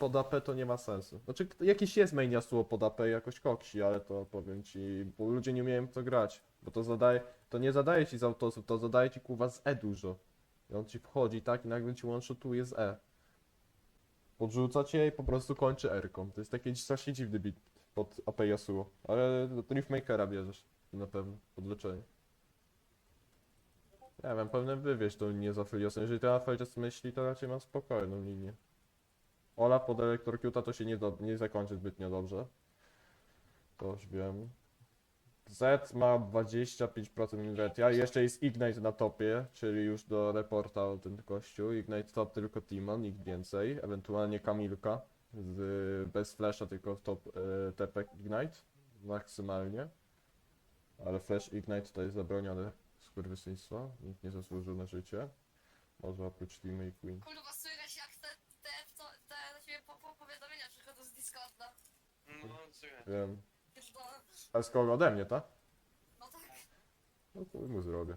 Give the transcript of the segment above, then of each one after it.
pod AP to nie ma sensu. Znaczy, jakiś jest main Yasuo pod AP jakoś koksi, ale to powiem ci, bo ludzie nie umieją to grać. Bo to zadaje, to nie zadaje ci z autosów, to zadaje ci kurwa z E dużo. I on ci wchodzi tak i nagle ci one-shotuje z E. Podrzuca cię i po prostu kończy R-ką. To jest taki strasznie dziwny bit pod AP Yasuo. Ale Driftmakera bierzesz na pewno, pod leczenie. Nie wiem, pewnie wywieź tą linię za Feliosem. Jeżeli ten Aphelios myśli, to raczej ma spokojną linię. Ola pod Electrocuta to się nie, do, nie zakończy zbytnio dobrze. To już wiem. Z ma 25% inwertia. Jeszcze jest Ignite na topie, czyli już do reporta o tym gościu. Ignite top tylko Timon, nikt więcej. Ewentualnie Kamilka. Z, bez flasha, tylko top e, tepek Ignite. Maksymalnie. Ale flash Ignite to jest zabronione skurwysyństwa. Nikt nie zasłużył na życie. Może oprócz Teamy i Queen. Kurwa, Wiem. Pierdolę. A z kogo? Ode mnie, tak? No tak. No to mu zrobię.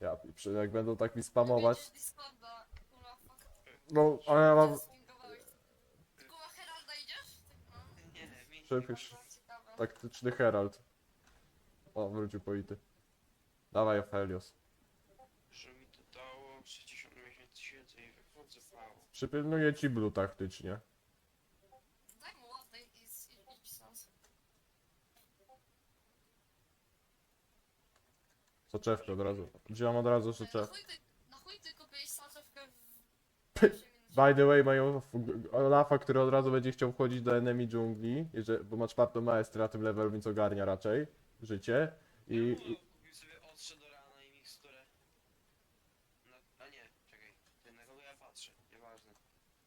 Ja, przy- jak będą tak mi spamować. Widzisz Discorda. Kurwa, fuck. No, ale ja mam. Spingowałeś. Ty kurwa Heralda idziesz? No. Nie, mi Przepisz. Ciekawe. Taktyczny Herald. O, wrócił po ity. Dawaj, Aphelios. że mi to dało 60 miesięcy siedzę i wychodzę mało. Przypilnuję ci blue taktycznie. Daj mu łapę i, i, i, i pisząc. Soczewkę od razu. Wziąłem od razu Na soczewkę. chuj ty, na chuj ty kupiłeś soczewkę w... By the way, mają f- Olafa, który od razu będzie chciał wchodzić do enemy dżungli, jeżeli, bo ma czwartą maestrę na tym levelu, więc ogarnia raczej życie. I, i Kupił sobie ostrze do rana i miksturę. No, a nie, czekaj. Ty na kogo ja patrzę? Nieważne.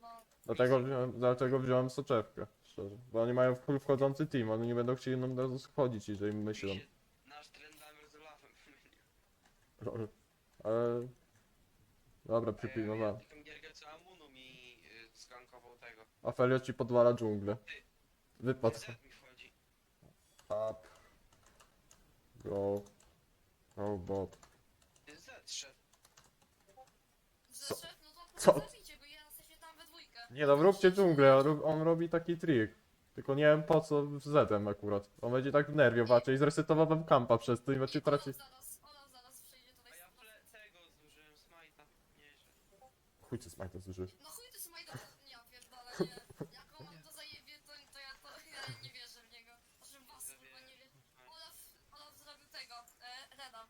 No, dlatego, wziąłem, dlatego wziąłem soczewkę, szczerze. Bo oni mają full wchodzący team, oni nie będą chcieli nam od razu schodzić, jeżeli myślą. Mi się Nasz trendlamer z Olafem pomylił. Lol. Ale... Dobra, przypilnowałem. Taką gierkę co Amunu mi y, skankował tego. Afelio ci podwala dżunglę. Wypadł. Mi wchodzi. Up. Go. Go bot. Z szedł. zeszedł, no to Co? zabijcie go, ja jesteście tam we dwójkę. Nie no, róbcie dżunglę, on, on robi taki trik. Tylko nie wiem po co z Zetem akurat. On będzie tak w nerwie walczył i zresetował wam kampa przez to i macie tracić... Olaf zaraz, Olaf zaraz przyjdzie tutaj. A ja ple tego zużyłem smajta. Nieźle. Chuj ty smajta zużył. No chuj ty Smajda, ja pierdolę, nie. Jak on mam to zajebie, to, to, ja, to ja nie wierzę w niego. W was kurwa nie wierzę. Olaf, Olaf zrobił tego, e, Reda.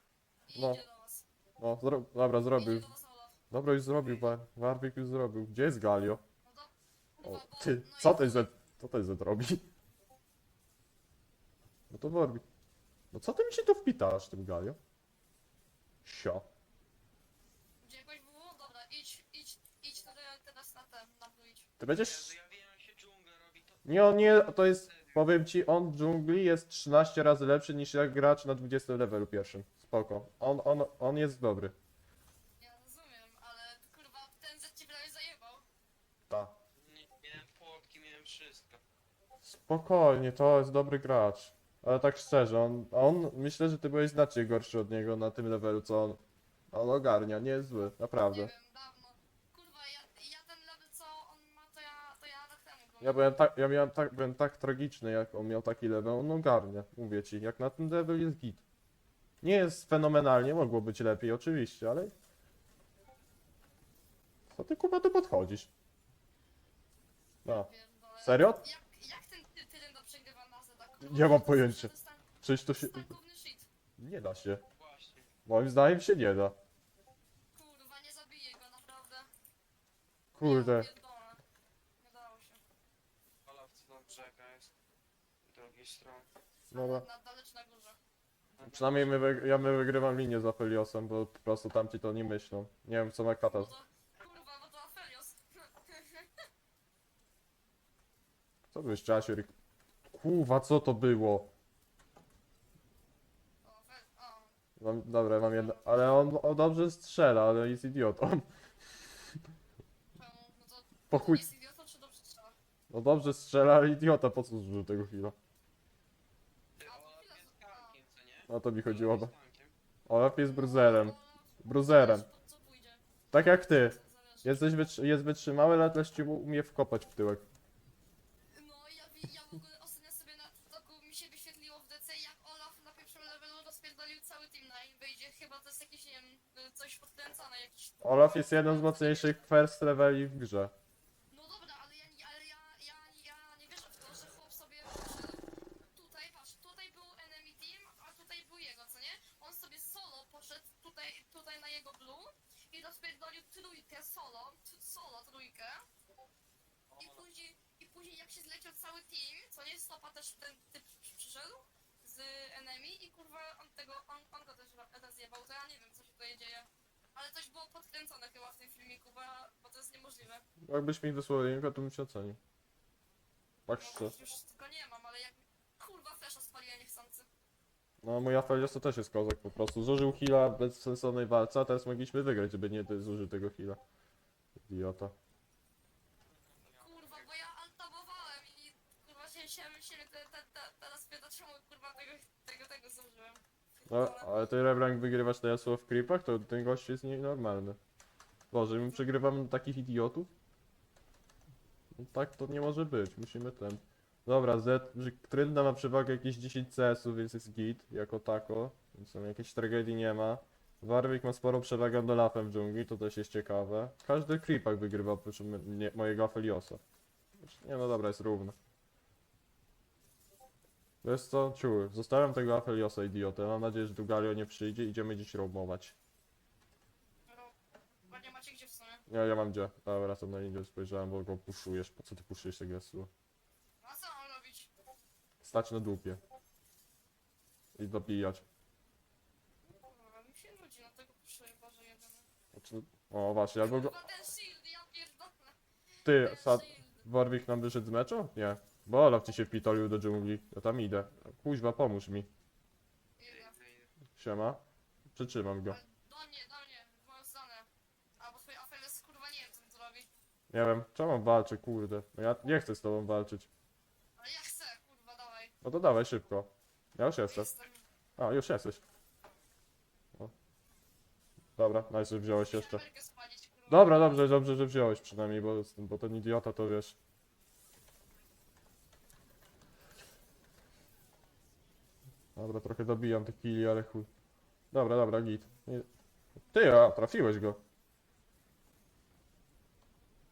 I No. idzie do was. No, zro... dobra, zrobił. Idzie do was Olaf. Dobra, już zrobił, War- Warwick już zrobił. Gdzie jest Galio? No to, O, kurwa, bo, ty, no co i- ten Z... Co ten Z robi? No to Warwick. No co ty mi się tu wpitasz, tym Galio? Sio. Uciekłeś było? Dobra, idź, idź, idź tutaj teraz na ten, na blue idź. Ty będziesz... Jezu, ja wiem jak się dżungla robi to. Nie, on nie, to jest, powiem ci, on w dżungli jest 13 razy lepszy niż jak gracz na 20 levelu pierwszym. Spoko. On, on, on jest dobry. Ja rozumiem, ale kurwa ten Z ci prawie zajebał. Ta. Nie, miałem płotki, miałem wszystko. Spokojnie, to jest dobry gracz. Ale tak szczerze, on, on myślę, że ty byłeś znacznie gorszy od niego na tym levelu, co on. On ogarnia, nie jest zły, naprawdę. Nie wiem, dawno. Ja byłem. Tak, ja miałem tak, byłem tak tragiczny, jak on miał taki level, on ogarnia, mówię ci, jak na ten level jest git. Nie jest fenomenalnie, mogło być lepiej oczywiście, ale... Co ty kuba tu podchodzisz? No, Pierdolę. serio? Jak, jak ten ty, tyrenda przegrywa na? Kurwa, Nie mam pojęcia. Przecież to się... shit. Nie da się. Właśnie. Moim zdaniem się nie da. Kurwa, nie zabiję go, naprawdę. Kurde. Ja pierdolę. Nie dało się. Olaf co tam czeka jest. Z drugiej strony. Dobra. Na, na górze. Przynajmniej my, wyg- ja my wygrywam linię za Feliosem, bo po prostu tamci to nie myślą. Nie wiem co ma kata. Bo to, kurwa, bo to Aphelios. Co byś Czasior? Kuwa, co to było? O, Aphel- o, Mam, dobra, mam jedno, ale on, on dobrze strzela, ale jest idiotą. czemu? No to Po chuj, jest idiotą, czy dobrze strzela? no dobrze strzela, ale idiota, po co zużył tego chwila? Ty, A, to Olaf chwila, jest a. tankiem, co nie? O No to mi chodziło. Tankiem. Olaf jest bruzerem. No, Bruzerem. co pójdzie. Tak jak ty. Jesteś wytrzy- jest wytrzymały, ale też ci umie wkopać w tyłek. No ja, wi- ja w ogóle ostatnio sobie na TikToku mi się wyświetliło w DC jak Olaf na pierwszym levelu rozpierdolił cały team na invadzie. Chyba to jest jakieś, nie wiem, coś podkręcane, jakiś... Olaf jest jedną z mocniejszych first leveli w grze. Jakbyś mi wysłał linka, to bym się ocenił. Tak No, szczerze. już tylko nie mam, ale jak kurwa flesza spaliłem niechcący. No mój Aphelios to też jest kozak po prostu. Zużył heala bez sensownej walce, a teraz mogliśmy wygrać, gdyby nie zużył tego heala. Idiota. Kurwa, bo ja altabowałem i kurwa się się się te, te, te, teraz pyta czemu kurwa tego, tego, tego zużyłem. No, ale ty Rebrank wygrywasz teraz w creepach, to ten gość jest nienormalny. Boże, my przegrywamy na takich idiotów? No, tak to nie może być, musimy ten... Dobra, Z, Trynda ma przewagę jakieś 10 CS-ów, więc jest git, jako tako, więc tam jakiejś tragedii nie ma. Warwick ma sporą przewagę do lafem w dżungli, to też jest ciekawe. Każdy creepak wygrywa oprócz mnie, mojego Afeliosa. Nie no dobra, jest równo. Wiesz co, czuły, zostawiam tego Afeliosa idiotę, mam nadzieję, że Dugalio nie przyjdzie, idziemy dziś roamować. No, ładnie macie sumie. Ja, mam gdzie, dobra, wracam na linię, spojrzałem, bo go puszujesz, po co ty puszujesz tego SU? No a co mam robić? Stać na dupie. I dobijać. Kurwa, mi się nudzi, na tego puszuję, Boże jedyny. Znaczy, o właśnie, albo go... Kurwa ten shield, ja pierdolę. Ty, Ten Sad, shield. Warwick nam wyszedł z meczu? Nie. Bo Olaf ci się pitolił do dżungli, ja tam idę. Kuźwa, pomóż mi. Idę. Siema. Przytrzymam go. Ale Do mnie, do mnie, w moją stronę. Albo twój afel jest kurwa nie wiem co on tu robi. Nie wiem, czemu on walczy, kurde. No ja nie chcę z tobą walczyć. Ale ja chcę, kurwa, dawaj. No to dawaj szybko. Ja już jestem. Jestem. A, już jesteś. O. Dobra, że wziąłeś jeszcze. Amerykę spalić, kurwa. Dobra, dobrze, dobrze, że wziąłeś przynajmniej, bo, bo ten idiota to wiesz. Dobra, trochę dobijam te killi, ale chuj. Dobra, dobra, git. Nie... Ty, a, trafiłeś go.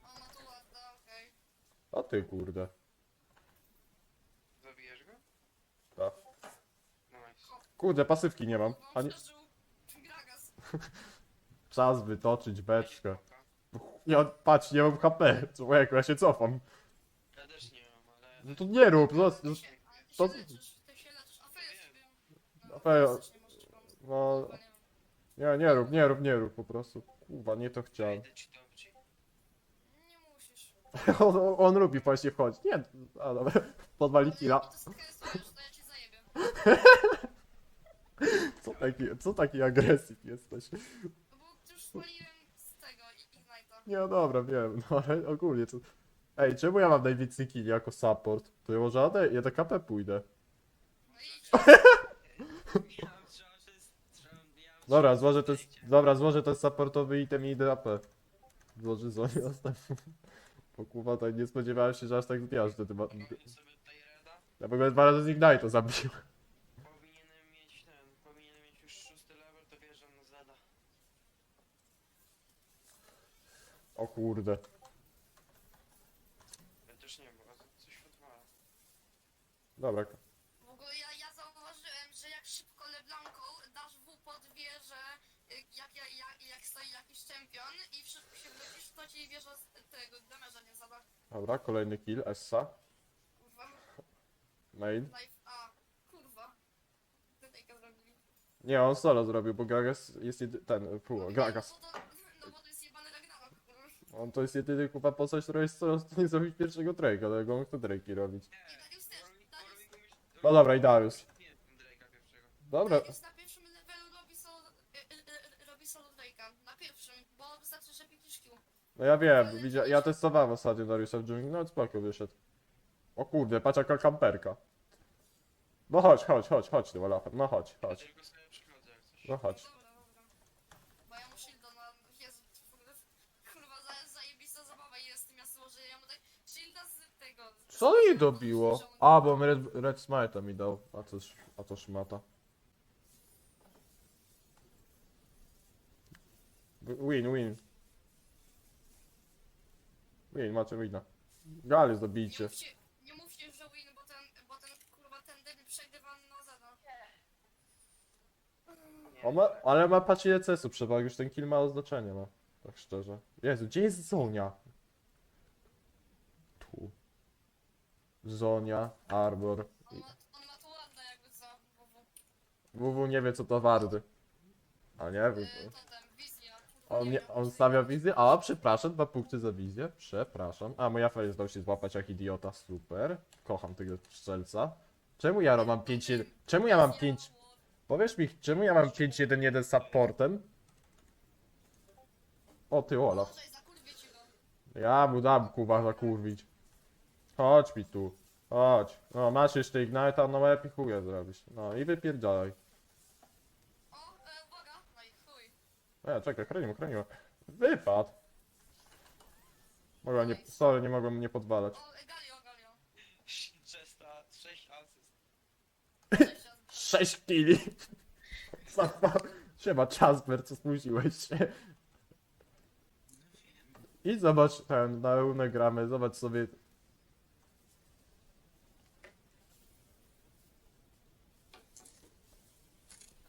O, no tu ładna, okej. A ty, kurde. Zabijesz go? Tak. Nice. Kurde, pasywki nie mam. A Gragas. Czas wytoczyć beczkę. Ja, patrz, nie mam HP. Człowieku, ja się cofam. Ja też nie mam, ale... No to nie rób, no, się, ale ty to- się leczysz, ty się leczysz. A feja sobie... No, nie możesz pomóc. no, Kurwa, nie nie, nie rób, nie rób, nie rób po prostu. Kurwa, nie to chciałem. Idę ci dobrze. On, on, on lubi właśnie wchodzić. Nie, a dobra, podwali killa. Co taki, co taki agresyw jesteś? No bo już spaliłem z tego i Ignite'a. Nie, no dobra, wiem, no ale ogólnie to... Ej, czemu ja mam najwięcej killi jako support? To ja może AD, ja do KP pójdę. No miałem Dobra, złożę wejdzie. dobra, złożę to supportowy item i idę AP. Złożę zonie następny. Bo kurwa, tak nie spodziewałem się, że aż tak zbiażdżę. Ty ma... Ogarnij sobie tutaj reda. Ja w ogóle dwa razy z Ignite'a zabiłem. Powinienem mieć ten, powinienem mieć już szósty level, to wjeżdżam na Zeda. O kurde. Ja też nie wiem, bo coś odwala. Dobra, dobra, kolejny kill, Essa. Kurwa, Main. life, a, kurwa. Tytejka zrobili. Nie, on solo zrobił, bo Gragas jest jedy... ten, pół, Gragas. No bo, to, no bo to jest jebany Ragnarok. kurwa. On to jest jedyny kupa postać, która jest coraz nie zrobić pierwszego Drake'a, dlatego on chce Drake'i robić. I Darius też, Darius, No dobra, i Darius. Nie, Drake'a pierwszego. Dobra, Darius na No ja wiem, widzia... ja testowałem ostatnio Dariusa w dżungli, no spoko wyszedł. O kurde, patrz jaka kamperka. No chodź, chodź, chodź, chodź tym no chodź, chodź, no chodź. Dobra, dobra. Na... Kurwa, ja tego... Co jej dobiło? A, bo mi Red, Red Smite'a mi dał, a to, a to szmata. Win, win. Win, macie wina. Gali Nie zabijcie. mówcie, nie mówcie, że win, bo ten, bo ten kurwa ten debil przegrywa na zero. On ma, ale ma patrz ile CS-u przewagi, już ten kill ma znaczenie, no. Tak szczerze. Jezu, gdzie jest Zonia? Tu. Zonia, Arbor. On ma, on ma to ładne jakby co, WW. WW nie wie co to wardy. A nie wiem. Yy, totem. On, Nie on stawia wizję? A, przepraszam, dwa punkty za wizję. Przepraszam. A, moja face dał się złapać jak idiota, super. Kocham tego strzelca. Czemu ja mam 5 Czemu ja mam 5... Powiesz mi, czemu ja mam 5-1-1 supportem? O ty Olaf. Ja mu dam kuba zakurwić. Chodź mi tu. Chodź. No, masz jeszcze Ignite'a, no lepiej chuja zrobić. No i wypierdalaj. O, e, uwaga. No i chuj. E, czekaj, chronimy, chronimy. Wypadł. Mogła nie, sorry, nie mogłem mnie podwalać. O, e, Galio, Galio. Chesta, 6 asyst. Cześć, ja- 6 kili. Siema, Jasper, co spóźniłeś się? I zobacz ten, na runę gramy, zobacz sobie.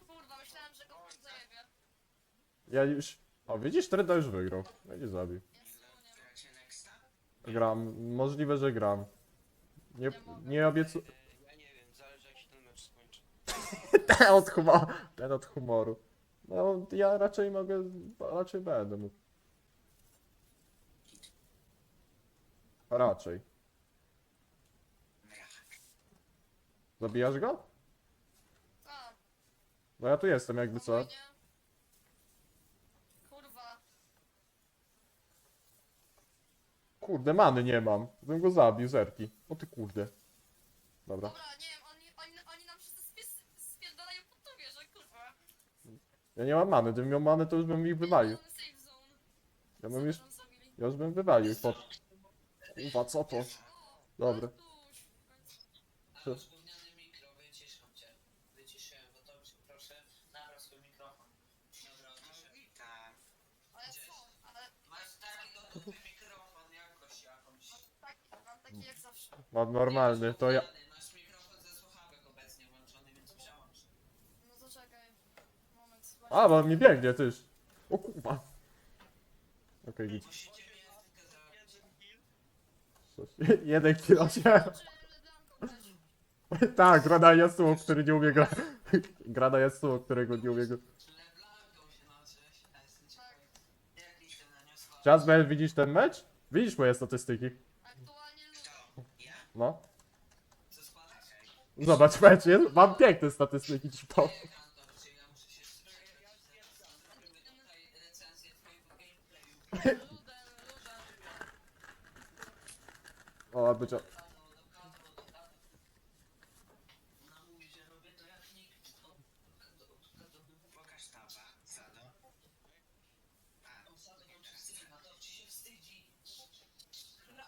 Kurwa, myślałem, że go w zajebie. Ja już... O, widzisz, Treda już wygrał. Będzie zabił. Gram, możliwe, że gram. Nie, nie obiecu... E, Ja nie wiem, zależy jak się ten mecz skończy. Ten od humoru. Ten od humoru. No, ja raczej mogę, raczej będę mógł. Raczej. Zabijasz go? No ja tu jestem, jakby co. spokojnie. Kurde, many nie mam. Bym go zabił, zerki. O ty kurde. Dobra. Dobra, nie wiem, oni, oni, oni nam wszyscy spies- spierdalają pod tą wieżę, kurwa. Ja nie mam many, gdybym miał manę, to już bym ich wywalił. Mamy safe zone. Ja bym już, zabili? ja już bym wywalił ich pod... Kurwa, co to? Dobra. Mikro, wyciszam cię. Wyciszyłem, bo to proszę, napraw swój mikrofon. Dobra, odciszę. Witam. Ale co? Ale Masz taki do dupy mikrofon, jakoś jakąś. tak, mam taki jak No normalny, to ja... No. Moment. A, bo mi biegnie, tyż. O kurwa. Okej, tylko zrobić. Jeden Leblanco też? Tak, gra na Yasuo, który nie umie grać. Gra na Yasuo, którego nie umie grać. Leblanką? Jasper, widzisz ten mecz? Widzisz moje statystyki? No. Zobacz mecz, jest, mam piękne statystyki ci powiem. Dobrze, ja muszę się Robimy tutaj recenzję twojego gameplayu. Ludem, ludem. O, być o... Ona mówi, że robię to jak nikt. To- to- to- to- Pokaż taba, Sado. A, On Sadek on się wstydzi, na to ci się wstydzi. Ra.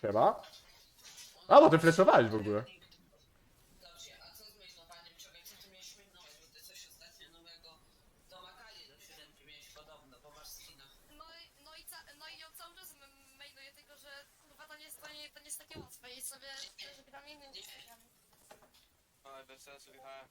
Chyba? A, bo ty fleszowałeś w ogóle. Dobrze, a co z myślowaniem? Czekaj, co ty mnie śmignąłeś, bo ty coś ostatnio nowego do Makali do siódemki miałeś podobno, bo masz skina. No i, no i, ca, no i on cały czas m- mailuje tego, że kurwa to nie jest, to nie, to nie jest takie łatwe i sobie że gram. Ale bez sensu jechałem.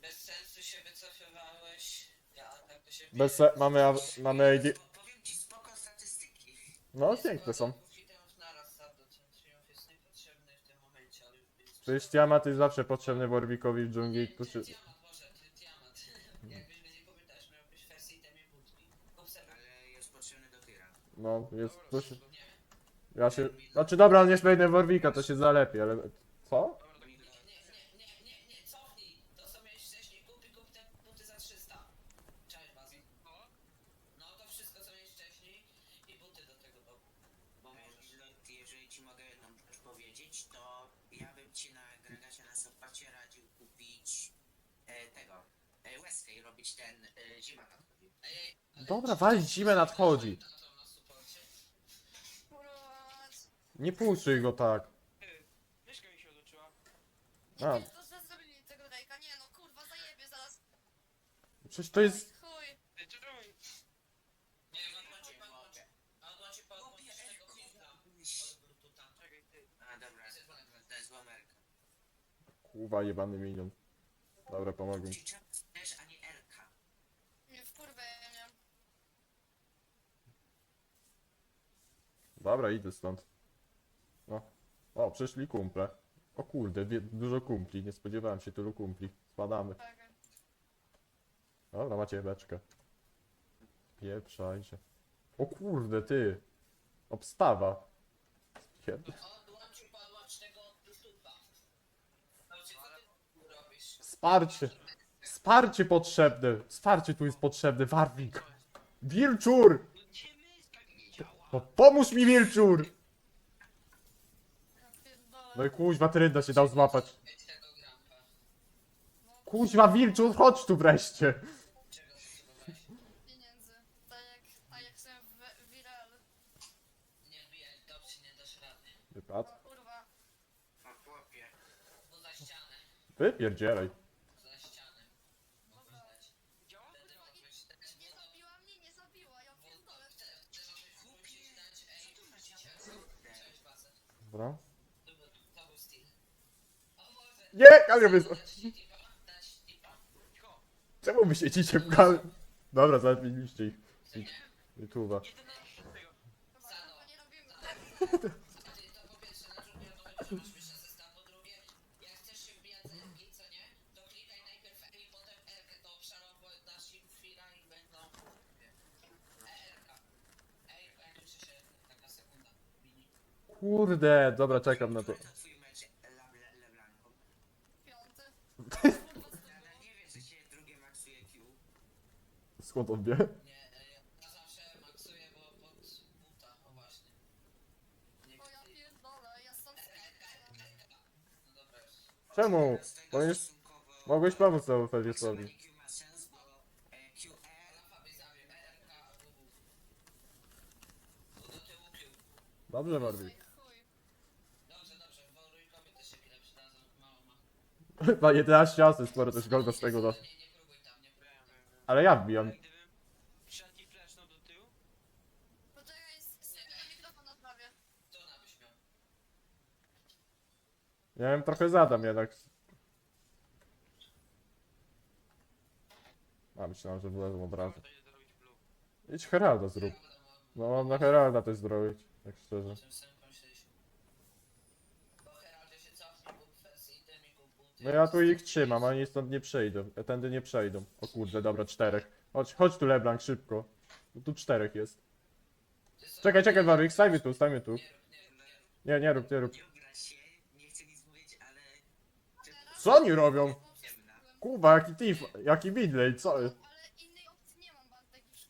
Bez sensu się wycofywałeś. Ja tak to się Bez se... mamy, a- mamy AD... powiem ci spoko statystyki. No, piękne są. Triumf naraz Sado, ten triumf jest niepotrzebny w tym momencie, ale już jest. Przecież Tiamat jest zawsze potrzebny Warwickowi w dżungli, tu się... Tiamat, Boże, ty Tiamat. Jakbyś mnie nie pamiętasz, miałbyś wersję itemy budki. Obserwuj. Ale jest potrzebny do tyra. No, jest... Tu się... Nie. Ja się... Znaczy dobra, on jest mainem Warwicka, to się zalepi, ale... Co? Nie, nie, nie, nie, nie, cofnij. To co miałeś wcześniej, kupi, kup te buty za 300. Cześć, Bazi. No to wszystko co miałeś wcześniej i buty do tego domu. Bo możesz. Lot, jeżeli ci mogę jedną rzecz powiedzieć, to ja bym ci na agregacie na sopacie radził kupić e, tego, e, Westkę i robić ten e, zima nadchodzi. Ej, ej, ale Dobra, czy- walić, czy- zimę nadchodzi. Nie puszczaj go tak. Myszka mi się odłączyła. Nie A. że zrobili tego rejka. Nie no, kurwa, zajebie zaraz. Przecież to jest... Chuj. Czemu? Filtra. Od Bluetootha. Czekaj, ty. A dobra, to jest łamerka. Kurwa, jebany minion. Dobra, pomogę. Czyli czemu też, a nie Elka? Nie, w kurwę ja miałem. Dobra, idę stąd. No. O, przyszli kumple. O kurde, dużo kumpli. Nie spodziewałem się tylu kumpli. Spadamy. Dobra, macie beczkę. Pieprzajcie. O kurde, ty. Obstawa. Robisz? Wsparcie. Wsparcie potrzebne. Wsparcie tu jest potrzebne. Warwik. Wilczur! No gdzie myszka mi nie działa? No pomóż mi, Wilczur! No i kuźwa, trynda się dał złapać. Kuźwa, Wilczur, chodź tu wreszcie. Pieniędzy. Tak jak, tak jak sobie w Viral. Nie wbijaj, dobrze, nie dasz rady. Wypad. O kurwa. O chłopie. Bo za ścianę. Wypierdzielaj. Dobra. Nie, tipa. Cicho. Czemu wy siedzicie w gal... Dobra, zaledliście ich. YouTube'a. 11 tego. Chyba, Sano. chyba nie robimy. A ty to po pierwsze na żółwie to będzie masz wyższy zestaw, po drugie jak chcesz się wbijać z Elki, co nie? To klikaj najpierw E i potem Rkę to obszarowo dasz im chwila i będą... E-Rka. Ej, kończy się taka sekunda. Mini. Kurde, dobra, czekam na to. To twój mecz Lable Leblanco. Piąty. Kurwa, co to Nadal było? nie wie, że się drugie maksuje Q. Skąd on wie? Nie, e, ja zawsze maksuję, bo pod buta, o właśnie. Nie O ja chcę... pierdolę, ja stąd No dobra już. Czemu? Z tego Bo jest... stosunkowo... Mogłeś pomóc temu Felixowi. Maksowanie Q Chyba 11 asy, sporo też golda z tego tam. Ale ja wbijam. Do tyłu, mikrofon miał. Ja wiem, trochę zadam jednak. A, myślałem, że wlezą od razu. Idź Heralda zrób. No, mam na Heralda też zrobić, tak szczerze. No ja tu ich trzymam, oni stąd nie przejdą. Tędy nie przejdą. O kurde, dobra, czterech. Chodź, chodź tu Leblanc, szybko. Tu czterech jest. Czekaj, czekaj, Warwick, stajmy tu, stajmy tu. Nie, nie rób, nie rób. Co oni robią? Kuba, jaki tif, jaki midley, co? Ale innej opcji nie mam, Bartek już.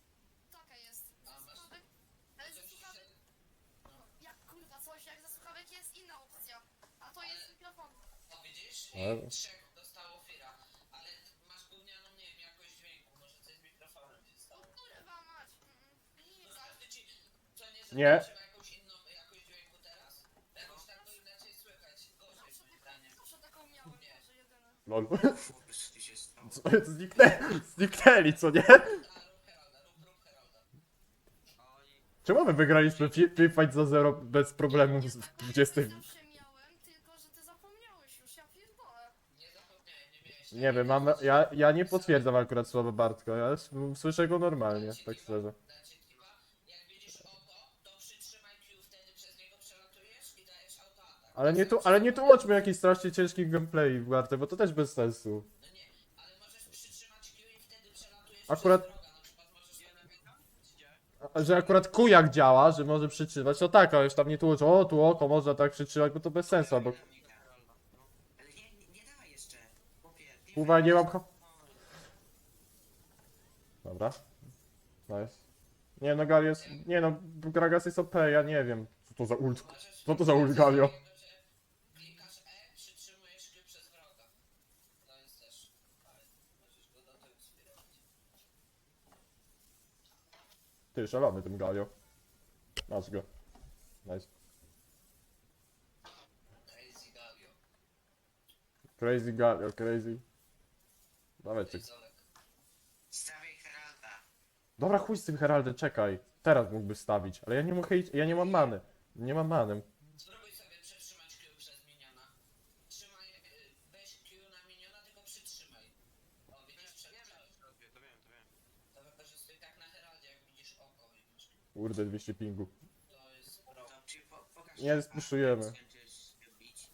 Taka jest. Ze słuchawek. Ale ze słuchawek. Jak kurwa, coś jak ze słuchawek jest inna opcja. A to jest mikrofon. O widzisz? Ale- I trzech dostało Fira. Ale masz gównianą, nie wiem, jakość dźwięku. Może coś z mikrofonem się stało. kurwa mać. Mm, No mm. każdy ci... Co nie, że Nie. trzeba jakąś inną jakość dźwięku teraz? Jakoś tak to inaczej słychać. Gorzej moim taką, zdaniem. miałem. Lol. Chłopie, co tu się stało? Co, zniknę, zniknęli, co nie? A, rób Heralda, rób, rób Heralda. Oni... Czemu my wygraliśmy fi- fi- fight za zero bez problemu z Ja 20? zawsze miałem, tylko że ty zapomniałeś już, ja pierdolę. Nie zapomniałem, nie wiem, mam, ja, ja nie potwierdzam akurat słowa Bartka, ja s- słyszę go normalnie, tak szczerze. Dacie tipa. Jak widzisz oko, to przytrzymaj Q, wtedy przez niego przelatujesz i dajesz autoatak. Ale nie, tu, ale nie tłumaczmy jakichś strasznie ciężkich gameplay w Bartek, bo to też bez sensu. No nie, ale możesz przytrzymać Q i wtedy przelatujesz Akurat- przez wroga. Na przykład możesz sobie? A- Że akurat kujak działa, że może przytrzymać, to tak, ale już tam nie tłumaczą, o tu oko można tak przytrzymać, bo to bez sensu, bo Uwaga, nie łapka. Dobra. Nice. Nie no, Gal jest... Nie no, Gragas jest OP, ja nie wiem. Co to za ult? Co to za ult, Galio? Ty, szalony tym Galio. Masz go. Nice. Crazy Galio, crazy. Stawiaj Heralda. Dobra, chuj z tym Heraldem, czekaj. Teraz mógłby stawić, ale ja nie mogę iść, ja nie mam many. Nie mam many. Spróbuj sobie przytrzymać Q przez miniona. Trzymaj, y, weź Q na miniona, tylko przytrzymaj. O, widzisz, przegrałeś. To wiem, to wiem, to wykorzystuj tak na Heraldzie, jak widzisz oko i masz. Kurde, 200 pingu. To jest pro. To ci po, pokaż. Nie, spuszczujemy. Skończysz lubić.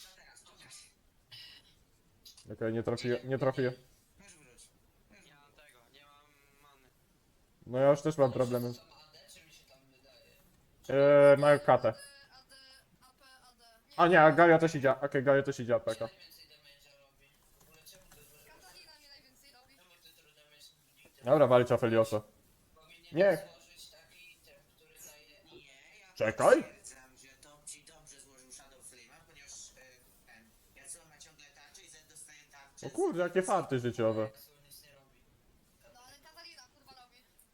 No teraz pokaż. Okej, nie trafię, nie trafię. Nie mam tego, nie mam many. No ja już też mam problemy. Są? Eee, mają katę. A nie, a Galio też idzie, okej, Galio też idzie nigdy Dobra, walić Afeliosa. Nie. Czekaj. stwierdzam, że to ci dobrze złożył Shadow Flame'a, ponieważ e, ten, Yasuo ma ciągle tarczę i Zed O kurde, jakie farty życiowe.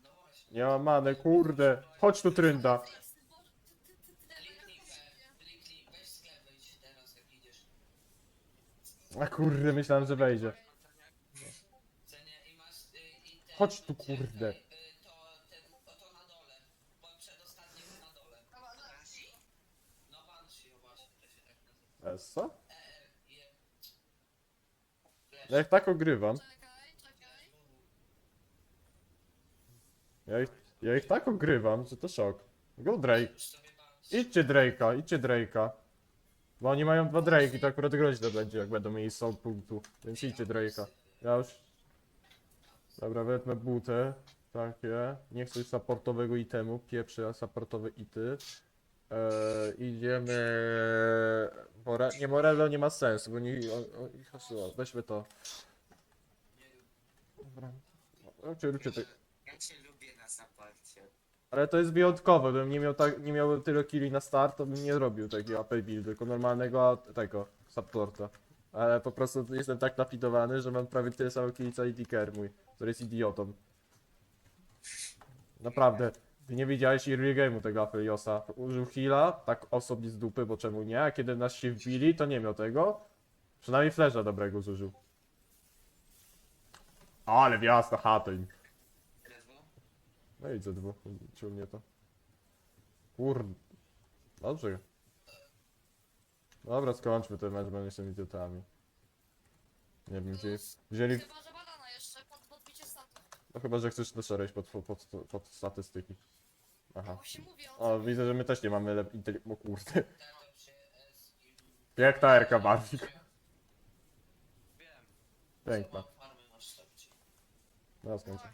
No. Nie mam many, kurde. Chodź tu Trynda. A kurde, myślałem, że wejdzie. Chodź tu, kurde. to. Essa? Ja jak tak ogrywam, ja ich, ja ich tak ogrywam, że to szok. Go Drake. Idźcie Drake'a, idźcie Drake'a. Bo oni mają dwa Drake'i, to akurat groźne będzie, jak będą mieli soul punktu. Więc idźcie Drake'a. Ja już... Dobra, wezmę butę. Takie. Nie chcę supportowego itemu. Pieprzę supportowe ity. Eee, idziemy... More... Nie, Morello nie ma sensu, bo nie... Ich. Weźmy to. Dobra. Róbcie, róbcie ty. Ja cię lubię na supporcie. Ale to jest wyjątkowe, bym nie miał, tak, nie miał tyle killi na start, to bym nie robił takiego AP build, tylko normalnego tego, supporta. Ale po prostu jestem tak napidowany, że mam prawie tyle samo killi co i Dicker mój, który jest idiotą. Naprawdę. Ty nie widziałeś early game'u tego Apeliosa. Użył heala, tak osobnie z dupy, bo czemu nie? A kiedy nas się wbili, to nie miał tego. Przynajmniej flesza dobrego zużył. Ale wjazd chatę im. Teraz było? No i Z2, ciągnie to. Kurde. Dobrze. Dobra, skończmy ten mecz, bo nie są idiotami. Nie wiem, gdzie jest. Wzięli... Chyba, że badana jeszcze pod podbicie statu. No chyba, że chcesz też przejść pod, pod, pod statystyki. Aha. Mówię o O, widzę, że my też nie mamy lep... inteli... O kurde. Piękna Erka Barwik. Wiem. Piękna. Farmy masz. No, skończę. Tak,